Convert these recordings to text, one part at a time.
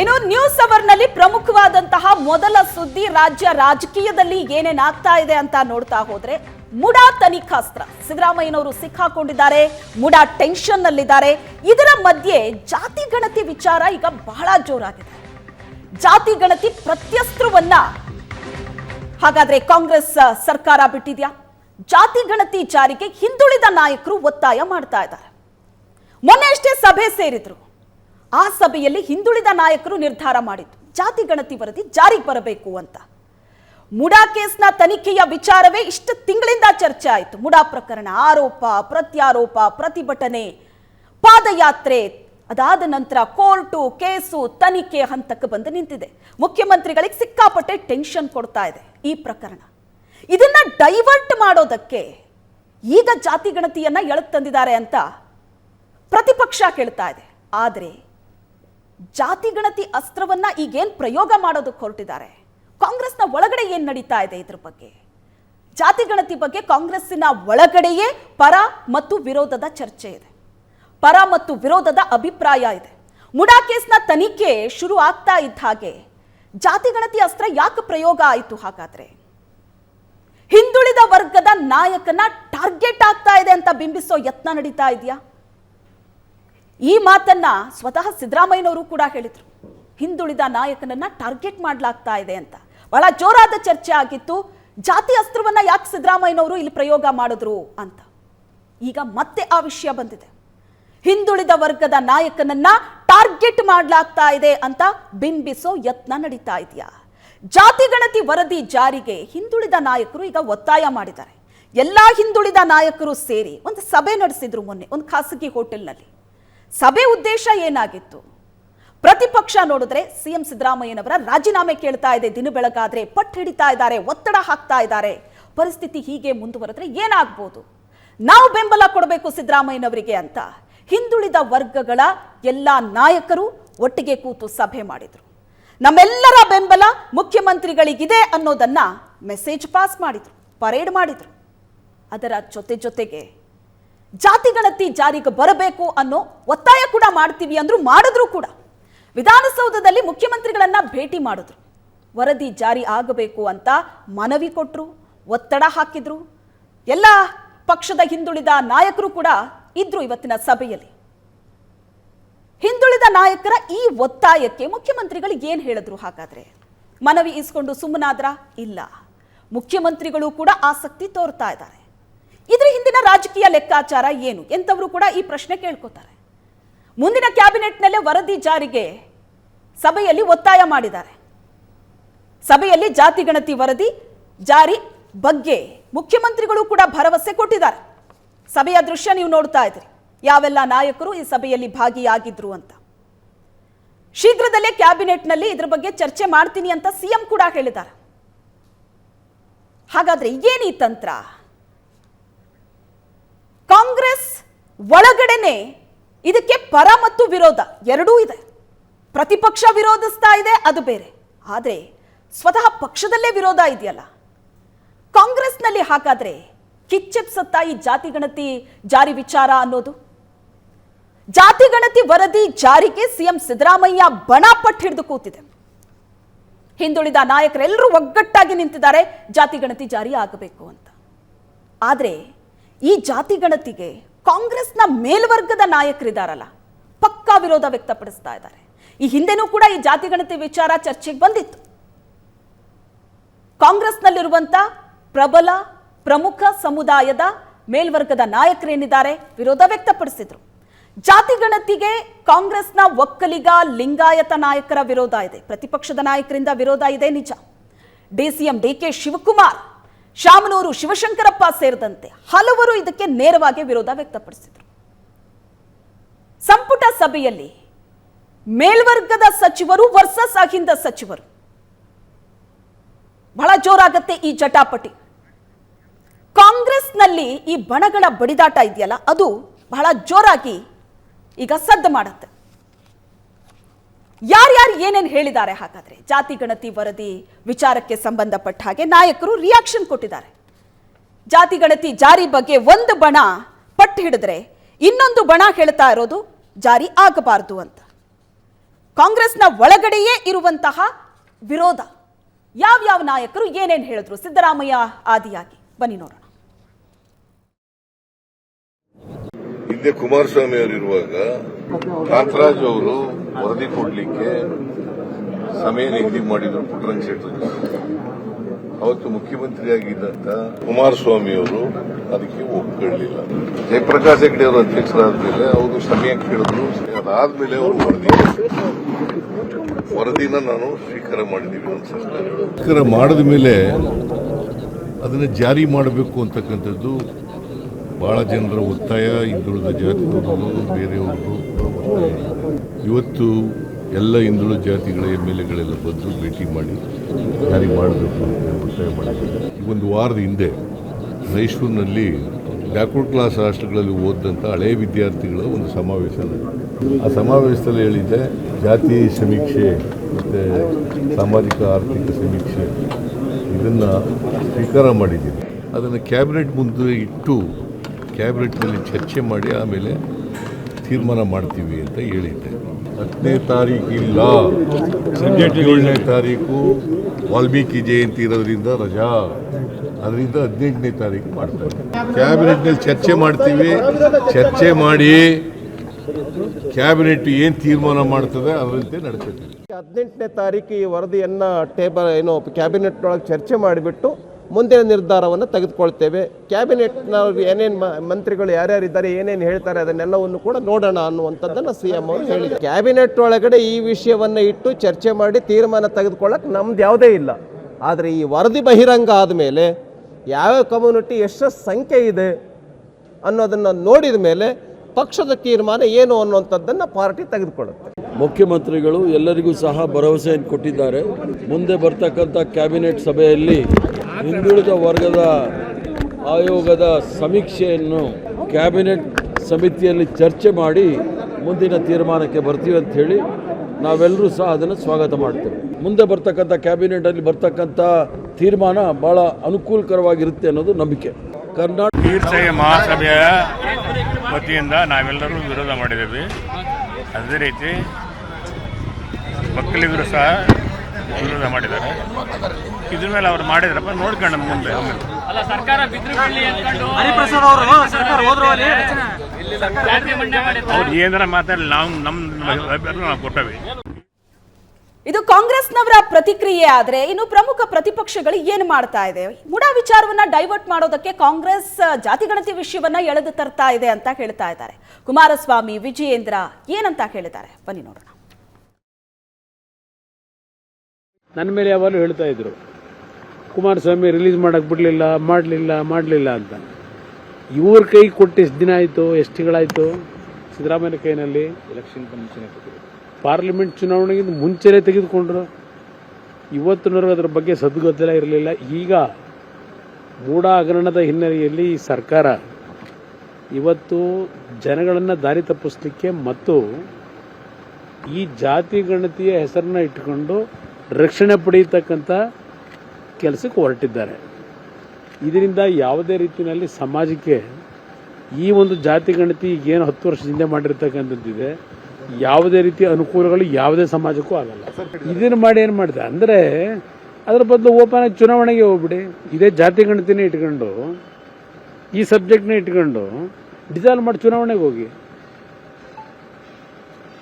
ಇನ್ನು ನ್ಯೂಸ್ ಅವರ್ನಲ್ಲಿ ಪ್ರಮುಖವಾದಂತಹ ಮೊದಲ ಸುದ್ದಿ ರಾಜ್ಯ ರಾಜಕೀಯದಲ್ಲಿ ಏನೇನಾಗ್ತಾ ಇದೆ ಅಂತ ನೋಡ್ತಾ ಹೋದ್ರೆ ಮುಡಾ ತನಿಖಾಸ್ತ್ರ. ಸಿದ್ದರಾಮಯ್ಯನವರು ಸಿಕ್ಕಾಕೊಂಡಿದ್ದಾರೆ, ಮುಡಾ ಟೆನ್ಷನ್ ನಲ್ಲಿದ್ದಾರೆ. ಇದರ ಮಧ್ಯೆ ಜಾತಿ ಗಣತಿ ವಿಚಾರ ಈಗ ಬಹಳ ಜೋರಾಗಿದೆ. ಜಾತಿ ಗಣತಿ ಪ್ರತ್ಯಸ್ತ್ರವನ್ನ ಹಾಗಾದ್ರೆ ಕಾಂಗ್ರೆಸ್ ಸರ್ಕಾರ ಬಿಟ್ಟಿದ್ಯಾ? ಜಾತಿ ಗಣತಿ ಜಾರಿಗೆ ಹಿಂದುಳಿದ ನಾಯಕರು ಒತ್ತಾಯ ಮಾಡ್ತಾ ಇದ್ದಾರೆ. ಮೊನ್ನೆಷ್ಟೇ ಸಭೆ ಸೇರಿದ್ರು. ಆ ಸಭೆಯಲ್ಲಿ ಹಿಂದುಳಿದ ನಾಯಕರು ನಿರ್ಧಾರ ಮಾಡಿತು ಜಾತಿ ಗಣತಿ ವರದಿ ಜಾರಿಗೆ ಬರಬೇಕು ಅಂತ. ಮುಡಾ ಕೇಸ್ನ ತನಿಖೆಯ ವಿಚಾರವೇ ಇಷ್ಟು ತಿಂಗಳಿಂದ ಚರ್ಚೆ ಆಯಿತು. ಮುಡಾ ಪ್ರಕರಣ, ಆರೋಪ, ಪ್ರತ್ಯಾರೋಪ, ಪ್ರತಿಭಟನೆ, ಪಾದಯಾತ್ರೆ, ಅದಾದ ನಂತರ ಕೋರ್ಟು, ಕೇಸು, ತನಿಖೆ ಹಂತಕ್ಕೆ ಬಂದು ನಿಂತಿದೆ. ಮುಖ್ಯಮಂತ್ರಿಗಳಿಗೆ ಸಿಕ್ಕಾಪಟ್ಟೆ ಟೆನ್ಷನ್ ಕೊಡ್ತಾ ಇದೆ ಈ ಪ್ರಕರಣ. ಇದನ್ನ ಡೈವರ್ಟ್ ಮಾಡೋದಕ್ಕೆ ಈಗ ಜಾತಿ ಗಣತಿಯನ್ನ ಎಳಕ್ ತಂದಿದ್ದಾರೆ ಅಂತ ಪ್ರತಿಪಕ್ಷ ಕೇಳ್ತಾ ಇದೆ. ಆದರೆ ಜಾತಿ ಗಣತಿ ಅಸ್ತ್ರವನ್ನ ಈಗೇನ್ ಪ್ರಯೋಗ ಮಾಡೋದಕ್ಕೆ ಹೊರಟಿದ್ದಾರೆ? ಕಾಂಗ್ರೆಸ್ನ ಒಳಗಡೆ ಏನ್ ನಡೀತಾ ಇದೆ ಇದ್ರ ಬಗ್ಗೆ? ಜಾತಿ ಗಣತಿ ಬಗ್ಗೆ ಕಾಂಗ್ರೆಸ್ಸಿನ ಒಳಗಡೆಯೇ ಪರ ಮತ್ತು ವಿರೋಧದ ಚರ್ಚೆ ಇದೆ. ಪರ ಮತ್ತು ವಿರೋಧದ ಅಭಿಪ್ರಾಯ ಇದೆ. ಮುಡಾ ಕೇಸ್ನ ತನಿಖೆ ಶುರು ಆಗ್ತಾ ಇದ್ದ ಹಾಗೆ ಜಾತಿ ಗಣತಿ ಅಸ್ತ್ರ ಯಾಕೆ ಪ್ರಯೋಗ ಆಯಿತು ಹಾಗಾದ್ರೆ? ಹಿಂದುಳಿದ ವರ್ಗದ ನಾಯಕನ ಟಾರ್ಗೆಟ್ ಆಗ್ತಾ ಇದೆ ಅಂತ ಬಿಂಬಿಸೋ ಯತ್ನ ನಡೀತಾ ಇದೆಯಾ? ಈ ಮಾತನ್ನ ಸ್ವತಃ ಸಿದ್ದರಾಮಯ್ಯನವರು ಕೂಡ ಹೇಳಿದರು. ಹಿಂದುಳಿದ ನಾಯಕನನ್ನ ಟಾರ್ಗೆಟ್ ಮಾಡಲಾಗ್ತಾ ಇದೆ ಅಂತ. ಬಹಳ ಜೋರಾದ ಚರ್ಚೆ ಆಗಿತ್ತು. ಜಾತಿ ಅಸ್ತ್ರವನ್ನ ಯಾಕೆ ಸಿದ್ದರಾಮಯ್ಯನವರು ಇಲ್ಲಿ ಪ್ರಯೋಗ ಮಾಡಿದ್ರು ಅಂತ. ಈಗ ಮತ್ತೆ ಆ ವಿಷಯ ಬಂದಿದೆ. ಹಿಂದುಳಿದ ವರ್ಗದ ನಾಯಕನನ್ನ ಟಾರ್ಗೆಟ್ ಮಾಡಲಾಗ್ತಾ ಇದೆ ಅಂತ ಬಿಂಬಿಸೋ ಯತ್ನ ನಡೀತಾ ಇದೆಯಾ? ಜಾತಿ ಗಣತಿ ವರದಿ ಜಾರಿಗೆ ಹಿಂದುಳಿದ ನಾಯಕರು ಈಗ ಒತ್ತಾಯ ಮಾಡಿದ್ದಾರೆ. ಎಲ್ಲ ಹಿಂದುಳಿದ ನಾಯಕರು ಸೇರಿ ಒಂದು ಸಭೆ ನಡೆಸಿದ್ರು ಮೊನ್ನೆ, ಒಂದು ಖಾಸಗಿ ಹೋಟೆಲ್ನಲ್ಲಿ. ಸಭೆ ಉದ್ದೇಶ ಏನಾಗಿತ್ತು? ಪ್ರತಿಪಕ್ಷ ನೋಡಿದ್ರೆ ಸಿಎಂ ಸಿದ್ದರಾಮಯ್ಯನವರ ರಾಜೀನಾಮೆ ಕೇಳ್ತಾ ಇದೆ, ದಿನ ಬೆಳಗಾದ್ರೆ ಪಟ್ಟು ಹಿಡಿತಾ ಇದ್ದಾರೆ, ಒತ್ತಡ ಹಾಕ್ತಾ ಇದ್ದಾರೆ. ಪರಿಸ್ಥಿತಿ ಹೀಗೆ ಮುಂದುವರೆದ್ರೆ ಏನಾಗ್ಬೋದು? ನಾವು ಬೆಂಬಲ ಕೊಡಬೇಕು ಸಿದ್ದರಾಮಯ್ಯನವರಿಗೆ ಅಂತ. ಹಿಂದುಳಿದ ವರ್ಗಗಳ ಎಲ್ಲ ನಾಯಕರು ಒಟ್ಟಿಗೆ ಕೂತು ಸಭೆ ಮಾಡಿದ್ರು. ನಮ್ಮೆಲ್ಲರ ಬೆಂಬಲ ಮುಖ್ಯಮಂತ್ರಿಗಳಿಗಿದೆ ಅನ್ನೋದನ್ನ ಮೆಸೇಜ್ ಪಾಸ್ ಮಾಡಿದ್ರು, ಪರೇಡ್ ಮಾಡಿದ್ರು. ಅದರ ಜೊತೆ ಜೊತೆಗೆ ಜಾತಿ ಗಣತಿ ಜಾರಿಗೆ ಬರಬೇಕು ಅನ್ನೋ ಒತ್ತಾಯ ಕೂಡ ಮಾಡ್ತೀವಿ ಅಂದ್ರು ಮಾಡಿದ್ರು ಕೂಡ ವಿಧಾನಸೌಧದಲ್ಲಿ ಮುಖ್ಯಮಂತ್ರಿಗಳನ್ನ ಭೇಟಿ ಮಾಡಿದ್ರು. ವರದಿ ಜಾರಿ ಆಗಬೇಕು ಅಂತ ಮನವಿ ಕೊಟ್ಟರು ಒತ್ತಡ ಹಾಕಿದ್ರು. ಎಲ್ಲ ಪಕ್ಷದ ಹಿಂದುಳಿದ ನಾಯಕರು ಕೂಡ ಇದ್ರು ಇವತ್ತಿನ ಸಭೆಯಲ್ಲಿ. ಹಿಂದುಳಿದ ನಾಯಕರ ಈ ಒತ್ತಾಯಕ್ಕೆ ಮುಖ್ಯಮಂತ್ರಿಗಳು ಏನ್ ಹೇಳಿದ್ರು ಹಾಗಾದ್ರೆ? ಮನವಿ ಇಸ್ಕೊಂಡು ಸುಮ್ಮನಾದ್ರ? ಇಲ್ಲ. ಮುಖ್ಯಮಂತ್ರಿಗಳು ಕೂಡ ಆಸಕ್ತಿ ತೋರ್ತಾ ಇದ್ದಾರೆ. ಇದ್ರ ಹಿಂದಿನ ರಾಜಕೀಯ ಲೆಕ್ಕಾಚಾರ ಏನು ಎಂಥವರು ಕೂಡ ಈ ಪ್ರಶ್ನೆ ಕೇಳ್ಕೋತಾರೆ. ಮುಂದಿನ ಕ್ಯಾಬಿನೆಟ್ನಲ್ಲೇ ವರದಿ ಜಾರಿಗೆ ಸಭೆಯಲ್ಲಿ ಒತ್ತಾಯ ಮಾಡಿದ್ದಾರೆ. ಸಭೆಯಲ್ಲಿ ಜಾತಿ ಗಣತಿ ವರದಿ ಜಾರಿ ಬಗ್ಗೆ ಮುಖ್ಯಮಂತ್ರಿಗಳು ಕೂಡ ಭರವಸೆ ಕೊಟ್ಟಿದ್ದಾರೆ. ಸಭೆಯ ದೃಶ್ಯ ನೀವು ನೋಡ್ತಾ ಇದ್ರಿ. ಯಾವೆಲ್ಲ ನಾಯಕರು ಈ ಸಭೆಯಲ್ಲಿ ಭಾಗಿಯಾಗಿದ್ರು ಅಂತ. ಶೀಘ್ರದಲ್ಲೇ ಕ್ಯಾಬಿನೆಟ್ನಲ್ಲಿ ಇದ್ರ ಬಗ್ಗೆ ಚರ್ಚೆ ಮಾಡ್ತೀನಿ ಅಂತ ಸಿಎಂ ಕೂಡ ಹೇಳಿದ್ದಾರೆ. ಹಾಗಾದ್ರೆ ಏನು ತಂತ್ರ? ಕಾಂಗ್ರೆಸ್ ಒಳಗಡೆನೆ ಇದಕ್ಕೆ ಪರ ಮತ್ತು ವಿರೋಧ ಎರಡೂ ಇದೆ. ಪ್ರತಿಪಕ್ಷ ವಿರೋಧಿಸ್ತಾ ಇದೆ, ಅದು ಬೇರೆ. ಆದರೆ ಸ್ವತಃ ಪಕ್ಷದಲ್ಲೇ ವಿರೋಧ ಇದೆಯಲ್ಲ. ಕಾಂಗ್ರೆಸ್ನಲ್ಲಿ ಹಾಗಾದರೆ ಕಿಚ್ಚೆಪ್ಸತ್ತಾ ಈ ಜಾತಿ ಗಣತಿ ಜಾರಿ ವಿಚಾರ ಅನ್ನೋದು? ಜಾತಿ ಗಣತಿ ವರದಿ ಜಾರಿಗೆ ಸಿಎಂ ಸಿದ್ದರಾಮಯ್ಯ ಬಣ ಪಟ್ಟು ಹಿಡಿದು ಕೂತಿದೆ. ಹಿಂದುಳಿದ ನಾಯಕರೆಲ್ಲರೂ ಒಗ್ಗಟ್ಟಾಗಿ ನಿಂತಿದ್ದಾರೆ, ಜಾತಿ ಗಣತಿ ಜಾರಿ ಆಗಬೇಕು ಅಂತ. ಆದರೆ ಈ ಜಾತಿ ಗಣತಿಗೆ ಕಾಂಗ್ರೆಸ್ನ ಮೇಲ್ವರ್ಗದ ನಾಯಕರಿದಾರಲ್ಲ, ಪಕ್ಕಾ ವಿರೋಧ ವ್ಯಕ್ತಪಡಿಸ್ತಾ ಇದ್ದಾರೆ. ಈ ಹಿಂದೆನೂ ಕೂಡ ಈ ಜಾತಿ ಗಣತಿ ವಿಚಾರ ಚರ್ಚೆಗೆ ಬಂದಿತ್ತು. ಕಾಂಗ್ರೆಸ್ನಲ್ಲಿರುವಂಥ ಪ್ರಬಲ, ಪ್ರಮುಖ ಸಮುದಾಯದ ಮೇಲ್ವರ್ಗದ ನಾಯಕರೇನಿದ್ದಾರೆ ವಿರೋಧ ವ್ಯಕ್ತಪಡಿಸಿದ್ರು. ಜಾತಿ ಗಣತಿಗೆ ಕಾಂಗ್ರೆಸ್ನ ಒಕ್ಕಲಿಗ, ಲಿಂಗಾಯತ ನಾಯಕರ ವಿರೋಧ ಇದೆ, ಪ್ರತಿಪಕ್ಷದ ನಾಯಕರಿಂದ ವಿರೋಧ ಇದೆ ನಿಜ. ಡಿಸಿಎಂ ಡಿಕೆ ಶಿವಕುಮಾರ್ ಶಾಮನೂರು ಶಿವಶಂಕರಪ್ಪ ಸೇರಿದಂತೆ ಹಲವರು ಇದಕ್ಕೆ ನೇರವಾಗಿ ವಿರೋಧ ವ್ಯಕ್ತಪಡಿಸಿದರು. ಸಂಪುಟ ಸಭೆಯಲ್ಲಿ ಮೇಲ್ವರ್ಗದ ಸಚಿವರು ವರ್ಸಸ್ ಅಹಿಂದ ಸಚಿವರು. ಬಹಳ ಜೋರಾಗತ್ತೆ ಈ ಜಟಾಪಟಿ. ಕಾಂಗ್ರೆಸ್ನಲ್ಲಿ ಈ ಬಣಗಳ ಬಡಿದಾಟ ಇದೆಯಲ್ಲ, ಅದು ಬಹಳ ಜೋರಾಗಿ ಈಗ ಸದ್ದು ಮಾಡುತ್ತೆ. ಯಾರ್ಯಾರು ಏನೇನು ಹೇಳಿದ್ದಾರೆ ಹಾಗಾದ್ರೆ? ಜಾತಿ, ಗಣತಿ, ವರದಿ ವಿಚಾರಕ್ಕೆ ಸಂಬಂಧಪಟ್ಟ ಹಾಗೆ ನಾಯಕರು ರಿಯಾಕ್ಷನ್ ಕೊಟ್ಟಿದ್ದಾರೆ. ಜಾತಿ, ಗಣತಿ ಜಾರಿ ಬಗ್ಗೆ ಒಂದು ಬಣ ಪಟ್ಟು ಹಿಡಿದ್ರೆ ಇನ್ನೊಂದು ಬಣ ಹೇಳ್ತಾ ಇರೋದು ಜಾರಿ ಆಗಬಾರದು ಅಂತ. ಕಾಂಗ್ರೆಸ್ನ ಒಳಗಡೆಯೇ ಇರುವಂತಹ ವಿರೋಧ. ಯಾವ್ಯಾವ ನಾಯಕರು ಏನೇನು ಹೇಳಿದ್ರು? ಸಿದ್ದರಾಮಯ್ಯ ಆದಿಯಾಗಿ. ಬನ್ನಿ ನೋಡೋಣ. ಹಿಂದೆ ಕುಮಾರಸ್ವಾಮಿ ಅವರಿರುವಾಗ ಕಾಂತರಾಜ್ ಅವರು ವರದಿ ಕೊಡಲಿಕ್ಕೆ ಸಮಯ ನಿಗದಿ ಮಾಡಿದ್ರು ಪುಟ್ಟರಂಗ ಶೆಟ್ಟಿ ಅವತ್ತು ಮುಖ್ಯಮಂತ್ರಿಯಾಗಿದ್ದಂತ ಕುಮಾರಸ್ವಾಮಿ ಅವರು ಅದಕ್ಕೆ ಒಪ್ಪಿಕೊಳ್ಳಲಿಲ್ಲ ಜಯಪ್ರಕಾಶ್ ಹೆಗ್ಡೆ ಅವರು ಅಧ್ಯಕ್ಷರಾದ್ಮೇಲೆ ಅವರು ಸಮಯ ಕೇಳಿದ್ರು. ಅದಾದ್ಮೇಲೆ ಅವರು ವರದಿ ವರದಿನ ನಾನು ಸ್ವೀಕಾರ ಮಾಡಿದ್ದೀವಿ ಸ್ವೀಕಾರ ಮಾಡಿದ ಮೇಲೆ ಅದನ್ನು ಜಾರಿ ಮಾಡಬೇಕು ಅಂತಕ್ಕಂಥದ್ದು ಬಹಳ ಜನರ ಒತ್ತಾಯ ಹಿಂದುಳಿದ ಜಾತಿದವರು ಬೇರೆಯವರು. ಇವತ್ತು ಎಲ್ಲ ಹಿಂದುಳಿದ ಜಾತಿಗಳ ಎಂ ಎಲ್ ಎಗಳೆಲ್ಲ ಬಂದು ಭೇಟಿ ಮಾಡಿ ಜಾರಿ ಮಾಡಬೇಕು ಅಂತ ಒತ್ತಾಯ ಮಾಡಿದ್ದಾರೆ ಈ ಒಂದು ವಾರದ ಹಿಂದೆ ಮೈಸೂರಿನಲ್ಲಿ ಬ್ಯಾಕ್ವರ್ಡ್ ಕ್ಲಾಸ್ ಹಾಸ್ಟೆಲ್ಗಳಲ್ಲಿ ಓದಿದಂಥ ಹಳೆಯ ವಿದ್ಯಾರ್ಥಿಗಳ ಒಂದು ಸಮಾವೇಶ. ಆ ಸಮಾವೇಶದಲ್ಲಿ ಹೇಳಿದ್ದೆ, ಜಾತಿ ಸಮೀಕ್ಷೆ ಮತ್ತು ಸಾಮಾಜಿಕ ಆರ್ಥಿಕ ಸಮೀಕ್ಷೆ ಇದನ್ನು ಸ್ವೀಕಾರ ಮಾಡಿದ್ದೀನಿ ಅದನ್ನು ಕ್ಯಾಬಿನೆಟ್ ಮುಂದೆ ಇಟ್ಟು ಕ್ಯಾಬಿನೆಟ್ನಲ್ಲಿ ಚರ್ಚೆ ಮಾಡಿ ಆಮೇಲೆ ತೀರ್ಮಾನ ಮಾಡ್ತೀವಿ ಅಂತ ಹೇಳಿದ್ದೆ. ಹತ್ತನೇ ತಾರೀಕು ಇಲ್ಲ ಏಳನೇ ತಾರೀಕು ವಾಲ್ಮೀಕಿ ಜಯಂತಿ ಇರೋದ್ರಿಂದ ರಜಾ. ಅದರಿಂದ ಹದಿನೆಂಟನೇ ತಾರೀಕು ಮಾಡ್ತಾರೆ. ಕ್ಯಾಬಿನೆಟ್ನಲ್ಲಿ ಚರ್ಚೆ ಮಾಡ್ತೀವಿ. ಚರ್ಚೆ ಮಾಡಿ ಕ್ಯಾಬಿನೆಟ್ ಏನು ತೀರ್ಮಾನ ಮಾಡ್ತದೆ ಅದರಂತೆ ನಡ್ಕೊತೀವಿ ಹದಿನೆಂಟನೇ ತಾರೀಕು ಈ ವರದಿಯನ್ನು ಟೇಬಲ್, ಏನು ಕ್ಯಾಬಿನೆಟ್ ಒಳಗೆ ಚರ್ಚೆ ಮಾಡಿಬಿಟ್ಟು ಮುಂದಿನ ನಿರ್ಧಾರವನ್ನು ತೆಗೆದುಕೊಳ್ತೇವೆ. ಕ್ಯಾಬಿನೆಟ್ನವ್ರು ಏನೇನು ಮಂತ್ರಿಗಳು ಯಾರ್ಯಾರಿದ್ದಾರೆ, ಏನೇನು ಹೇಳ್ತಾರೆ ಅದನ್ನೆಲ್ಲವನ್ನು ಕೂಡ ನೋಡೋಣ ಅನ್ನುವಂಥದ್ದನ್ನು ಸಿ ಎಂ ಅವರು ಹೇಳಿ ಕ್ಯಾಬಿನೆಟ್ ಒಳಗಡೆ ಈ ವಿಷಯವನ್ನು ಇಟ್ಟು ಚರ್ಚೆ ಮಾಡಿ ತೀರ್ಮಾನ ತೆಗೆದುಕೊಳ್ಳೋಕೆ ನಮ್ದು ಯಾವುದೇ ಇಲ್ಲ. ಆದರೆ ಈ ವರದಿ ಬಹಿರಂಗ ಆದಮೇಲೆ ಯಾವ್ಯಾವ ಕಮ್ಯುನಿಟಿ ಎಷ್ಟು ಸಂಖ್ಯೆ ಇದೆ ಅನ್ನೋದನ್ನು ನೋಡಿದ ಮೇಲೆ ಪಕ್ಷದ ತೀರ್ಮಾನ ಏನು ಅನ್ನುವಂಥದ್ದನ್ನು ಪಾರ್ಟಿ ತೆಗೆದುಕೊಳ್ಳುತ್ತೆ. ಮುಖ್ಯಮಂತ್ರಿಗಳು ಎಲ್ಲರಿಗೂ ಸಹ ಭರವಸೆಯನ್ನು ಕೊಟ್ಟಿದ್ದಾರೆ. ಮುಂದೆ ಬರ್ತಕ್ಕಂಥ ಕ್ಯಾಬಿನೆಟ್ ಸಭೆಯಲ್ಲಿ ಹಿಂದುಳಿದ ವರ್ಗದ ಆಯೋಗದ ಸಮೀಕ್ಷೆಯನ್ನು ಕ್ಯಾಬಿನೆಟ್ ಸಮಿತಿಯಲ್ಲಿ ಚರ್ಚೆ ಮಾಡಿ ಮುಂದಿನ ತೀರ್ಮಾನಕ್ಕೆ ಬರ್ತೀವಿ ಅಂತ ಹೇಳಿ ನಾವೆಲ್ಲರೂ ಸಹ ಅದನ್ನು ಸ್ವಾಗತ ಮಾಡ್ತೇವೆ. ಮುಂದೆ ಬರ್ತಕ್ಕಂಥ ಕ್ಯಾಬಿನೆಟಲ್ಲಿ ಬರ್ತಕ್ಕಂಥ ತೀರ್ಮಾನ ಬಹಳ ಅನುಕೂಲಕರವಾಗಿರುತ್ತೆ ಅನ್ನೋದು ನಂಬಿಕೆ. ಕರ್ನಾಟಕ ಮಹಾಸಭೆಯ ವತಿಯಿಂದ ನಾವೆಲ್ಲರೂ ವಿರೋಧ ಮಾಡಿದ್ದೇವೆ. ಅದೇ ರೀತಿ ಮಕ್ಕಳಿಗರು ಸಹ ವಿರೋಧ ಮಾಡಿದ್ದಾರೆ. ಇದ್ರ ಮೇಲೆ ಅವ್ರು ಮಾಡಿದ್ರಪ್ಪ ನೋಡ್ಕೊಂಡು ಮುಂದೆ. ಆಮೇಲೆ ಅಲ್ಲ ಸರ್ಕಾರ ಬಿದ್ರು ಬೀಳ್ಲಿ ಅನ್ಕೊಂಡು ಹರಿಪ್ರಸಾದ್ ಅವರು ಸರ್ಕಾರ ಹೋದ್ರು ಅಲ್ಲಿ. ಅವ್ರು ಏನಾರ ಮಾತಾಡಲಿ ನಾವು ನಮ್ಮ ಅಭಿಪ್ರಾಯ ನಾವು ಕೊಟ್ಟವಿ. ಇದು ಕಾಂಗ್ರೆಸ್ನವರ ಪ್ರತಿಕ್ರಿಯೆ ಆದರೆ ಇನ್ನು ಪ್ರಮುಖ ಪ್ರತಿಪಕ್ಷಗಳು ಏನು ಮಾಡ್ತಾ ಇದೆ? ಮುಡಾ ವಿಚಾರವನ್ನ ಡೈವರ್ಟ್ ಮಾಡೋದಕ್ಕೆ ಕಾಂಗ್ರೆಸ್ ಜಾತಿಗಣತಿ ವಿಷಯವನ್ನ ಎಳೆದು ತರ್ತಾ ಇದೆ ಅಂತ ಹೇಳ್ತಾ ಇದ್ದಾರೆ. ಕುಮಾರಸ್ವಾಮಿ ವಿಜಯೇಂದ್ರ ಏನಂತ ಹೇಳಿದ್ದಾರೆ? ಬನ್ನಿ ನೋಡೋಣ. ನನ್ನ ಮೇಲೆ ಯಾವಾಗಲೂ ಹೇಳ್ತಾ ಇದ್ರು ಕುಮಾರಸ್ವಾಮಿ ರಿಲೀಸ್ ಮಾಡೋಕ್ಕೆ ಬಿಡಲಿಲ್ಲ ಮಾಡಲಿಲ್ಲ ಮಾಡಲಿಲ್ಲ ಅಂತ. ಇವ್ರ ಕೈ ಕೊಟ್ಟು ಎಷ್ಟು ದಿನ ಆಯಿತು ಎಷ್ಟು ತಿಂಗಳಾಯಿತು? ಸಿದ್ದರಾಮಯ್ಯ ಕೈನಲ್ಲಿ ಎಲೆಕ್ಷನ್ ಪಾರ್ಲಿಮೆಂಟ್ ಚುನಾವಣೆಗಿಂತ ಮುಂಚೆನೇ ತೆಗೆದುಕೊಂಡ್ರು. ಇವತ್ತಿನವರೆಗೂ ಅದರ ಬಗ್ಗೆ ಸದ್ಗದ್ದಲ ಇರಲಿಲ್ಲ. ಈಗ ಮೂಢ ಹಗರಣದ ಹಿನ್ನೆಲೆಯಲ್ಲಿ ಈ ಸರ್ಕಾರ ಇವತ್ತು ಜನಗಳನ್ನು ದಾರಿ ತಪ್ಪಿಸ್ಲಿಕ್ಕೆ ಮತ್ತು ಈ ಜಾತಿ ಗಣತಿಯ ಹೆಸರನ್ನ ಇಟ್ಟುಕೊಂಡು ರಕ್ಷಣೆ ಪಡೆಯತಕ್ಕಂಥ ಕೆಲಸಕ್ಕೆ ಹೊರಟಿದ್ದಾರೆ. ಇದರಿಂದ ಯಾವುದೇ ರೀತಿಯಲ್ಲಿ ಸಮಾಜಕ್ಕೆ ಈ ಒಂದು ಜಾತಿ ಗಣತಿ ಏನು ಹತ್ತು ವರ್ಷದಿಂದ ಮಾಡಿರ್ತಕ್ಕಂಥದ್ದಿದೆ ಯಾವುದೇ ರೀತಿ ಅನುಕೂಲಗಳು ಯಾವುದೇ ಸಮಾಜಕ್ಕೂ ಆಗಲ್ಲ. ಇದನ್ನು ಮಾಡಿ ಏನು ಮಾಡಿದೆ ಅಂದರೆ, ಅದರ ಬದಲು ಓಪನ್ ಆಗಿ ಚುನಾವಣೆಗೆ ಹೋಗ್ಬಿಡಿ. ಇದೇ ಜಾತಿ ಗಣತಿನೇ ಇಟ್ಕೊಂಡು, ಈ ಸಬ್ಜೆಕ್ಟ್ನ ಇಟ್ಕೊಂಡು ಡಿಸಾಲ್ವ್ ಮಾಡಿ ಚುನಾವಣೆಗೆ ಹೋಗಿ.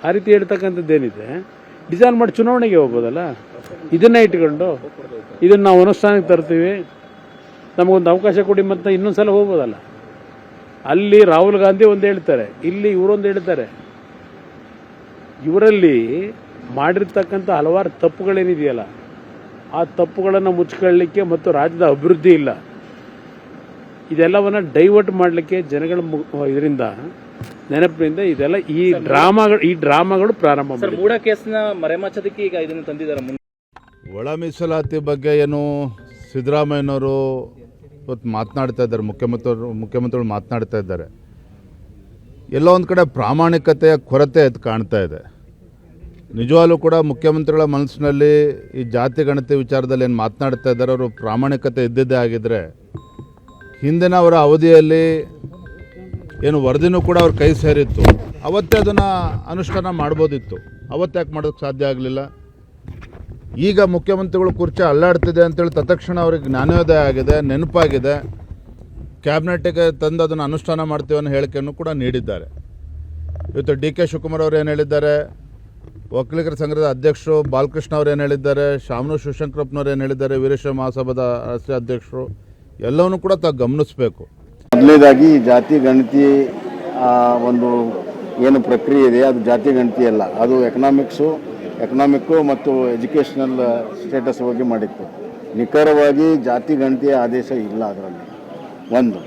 ಆ ರೀತಿ ಹೇಳ್ತಕ್ಕಂಥದ್ದೇನಿದೆ ಡಿಸೈನ್ ಮಾಡಿ ಚುನಾವಣೆಗೆ ಹೋಗ್ಬೋದಲ್ಲ? ಇದನ್ನೇ ಇಟ್ಕೊಂಡು ಇದನ್ನು ನಾವು ಅನುಷ್ಠಾನಕ್ಕೆ ತರ್ತೀವಿ. ನಮಗೊಂದು ಅವಕಾಶ ಕೊಡಿ ಮತ್ತೆ ಇನ್ನೊಂದ್ಸಲ ಹೋಗ್ಬೋದಲ್ಲ? ಅಲ್ಲಿ ರಾಹುಲ್ ಗಾಂಧಿ ಒಂದು ಹೇಳ್ತಾರೆ, ಇಲ್ಲಿ ಇವರೊಂದು ಹೇಳ್ತಾರೆ. ಇವರಲ್ಲಿ ಮಾಡಿರ್ತಕ್ಕಂಥ ಹಲವಾರು ತಪ್ಪುಗಳೇನಿದೆಯಲ್ಲ, ಆ ತಪ್ಪುಗಳನ್ನು ಮುಚ್ಕೊಳ್ಳಲಿಕ್ಕೆ ಮತ್ತು ರಾಜ್ಯದ ಅಭಿವೃದ್ಧಿ ಇಲ್ಲ. ಇದೆಲ್ಲವನ್ನು ಡೈವರ್ಟ್ ಮಾಡಲಿಕ್ಕೆ ಜನಗಳ ಇದರಿಂದ ನೆನಪಿನಿಂದ ಇದೆಲ್ಲ ಈ ಡ್ರಾಮಾಗಳು ಈ ಡ್ರಾಮಾಗಳು ಪ್ರಾರಂಭ ಮಾಡಿದೆ ಮೂಡ ಕೇಸ್ನ ಮರೆಮಾಚೋದಕ್ಕೆ ಈಗ ಇದನ್ನು ತಂದಿದ್ದಾರೆ ಮುಂದೆ ಒಳ ಮೀಸಲಾತಿ ಬಗ್ಗೆ ಏನು ಸಿದ್ದರಾಮಯ್ಯನವರು ಇವತ್ತು ಮಾತನಾಡ್ತಾ ಇದ್ದಾರೆ ಮುಖ್ಯಮಂತ್ರಿ ಮುಖ್ಯಮಂತ್ರಿಗಳು ಮಾತನಾಡ್ತಾ ಇದ್ದಾರೆ. ಎಲ್ಲೋ ಒಂದು ಕಡೆ ಪ್ರಾಮಾಣಿಕತೆಯ ಕೊರತೆ ಅದು ಕಾಣ್ತಾ ಇದೆ. ನಿಜವಾಗ್ಲೂ ಕೂಡ ಮುಖ್ಯಮಂತ್ರಿಗಳ ಮನಸ್ಸಿನಲ್ಲಿ ಈ ಜಾತಿ ಗಣತಿ ವಿಚಾರದಲ್ಲಿ ಏನು ಮಾತನಾಡ್ತಾ ಇದ್ದಾರೆ ಅವರು ಪ್ರಾಮಾಣಿಕತೆ ಇದ್ದಿದ್ದೇ ಆಗಿದ್ದರೆ ಹಿಂದಿನ ಅವರ ಅವಧಿಯಲ್ಲಿ ಏನು ವರದಿನೂ ಕೂಡ ಅವ್ರ ಕೈ ಸೇರಿತ್ತು. ಅವತ್ತೇ ಅದನ್ನು ಅನುಷ್ಠಾನ ಮಾಡ್ಬೋದಿತ್ತು. ಅವತ್ತು ಯಾಕೆ ಸಾಧ್ಯ ಆಗಲಿಲ್ಲ? ಈಗ ಮುಖ್ಯಮಂತ್ರಿಗಳು ಕುರ್ಚಿ ಅಲ್ಲಾಡ್ತಿದೆ ಅಂತೇಳಿ ತತ್ಕ್ಷಣ ಅವ್ರಿಗೆ ಜ್ಞಾನೋದಯ ಆಗಿದೆ, ನೆನಪಾಗಿದೆ. ಕ್ಯಾಬಿನೆಟ್ಗೆ ತಂದು ಅದನ್ನು ಅನುಷ್ಠಾನ ಮಾಡ್ತೀವಿ ಅನ್ನೋ ಹೇಳಿಕೆಯನ್ನು ಕೂಡ ನೀಡಿದ್ದಾರೆ. ಇವತ್ತು ಡಿ ಕೆ ಶಿವಕುಮಾರ್ ಅವರು ಏನು ಹೇಳಿದ್ದಾರೆ? ಒಕ್ಕಲಿಗರ ಸಂಘದ ಅಧ್ಯಕ್ಷರು ಬಾಲಕೃಷ್ಣ ಅವರು ಏನು ಹೇಳಿದ್ದಾರೆ? ಶಾಮನು ಶಿವಶಂಕರಪ್ಪನವ್ರು ಏನು ಹೇಳಿದ್ದಾರೆ? ವೀರೇಶ್ವರ ಮಹಾಸಭಾದ ರಾಷ್ಟ್ರೀಯ ಅಧ್ಯಕ್ಷರು? ಎಲ್ಲವನ್ನೂ ಕೂಡ ತಾವು ಗಮನಿಸಬೇಕು. ಮೊದಲನೇದಾಗಿ ಜಾತಿ ಗಣತಿ ಒಂದು ಏನು ಪ್ರಕ್ರಿಯೆ ಇದೆ, ಅದು ಜಾತಿ ಗಣತಿ ಅಲ್ಲ. ಅದು ಎಕನಾಮಿಕ್ಸು ಎಕನಾಮಿಕ್ಕು ಮತ್ತು ಎಜುಕೇಷನಲ್ ಸ್ಟೇಟಸ್ ಬಗ್ಗೆ ಮಾಡಿತ್ತು. ನಿಖರವಾಗಿ ಜಾತಿ ಗಣತಿಯ ಆದೇಶ ಇಲ್ಲ ಅದರಲ್ಲಿ. ಒಂದು.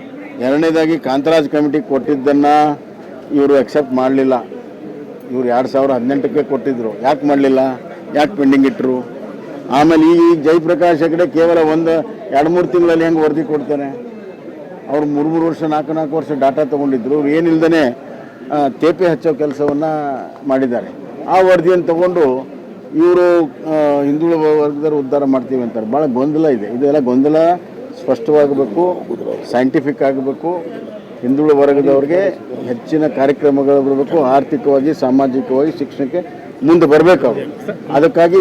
ಎರಡನೇದಾಗಿ ಕಾಂತರಾಜ್ ಕಮಿಟಿ ಕೊಟ್ಟಿದ್ದನ್ನು ಇವರು ಅಕ್ಸೆಪ್ಟ್ ಮಾಡಲಿಲ್ಲ. ಇವರು ಎರಡು ಸಾವಿರ ಹದಿನೆಂಟಕ್ಕೆ ಕೊಟ್ಟಿದ್ದರು ಯಾಕೆ ಮಾಡಲಿಲ್ಲ? ಯಾಕೆ ಪೆಂಡಿಂಗ್ ಇಟ್ಟರು ಆಮೇಲೆ ಈ ಜಯಪ್ರಕಾಶ್ ಹೆಗಡೆ ಕೇವಲ ಒಂದು ಎರಡು ಮೂರು ತಿಂಗಳಲ್ಲಿ ಹೆಂಗೆ ವರದಿ ಕೊಡ್ತಾರೆ? ಅವ್ರು ಮೂರು ಮೂರು ವರ್ಷ, ನಾಲ್ಕು ನಾಲ್ಕು ವರ್ಷ ಡಾಟಾ ತೊಗೊಂಡಿದ್ರು. ಅವ್ರು ತೇಪೆ ಹಚ್ಚೋ ಕೆಲಸವನ್ನು ಮಾಡಿದ್ದಾರೆ. ಆ ವರದಿಯನ್ನು ತಗೊಂಡು ಇವರು ಹಿಂದುಳಿದ ವರ್ಗದವರು ಉದ್ಧಾರ ಮಾಡ್ತೀವಿ ಅಂತಾರೆ. ಭಾಳ ಗೊಂದಲ ಇದೆ. ಇದೆಲ್ಲ ಗೊಂದಲ ಸ್ಪಷ್ಟವಾಗಬೇಕು ಸೈಂಟಿಫಿಕ್ ಆಗಬೇಕು. ಹಿಂದುಳಿದ ವರ್ಗದವ್ರಿಗೆ ಹೆಚ್ಚಿನ ಕಾರ್ಯಕ್ರಮಗಳು ಬರಬೇಕು. ಆರ್ಥಿಕವಾಗಿ, ಸಾಮಾಜಿಕವಾಗಿ, ಶಿಕ್ಷಣಕ್ಕೆ ಮುಂದೆ ಬರಬೇಕು ಅದಕ್ಕಾಗಿ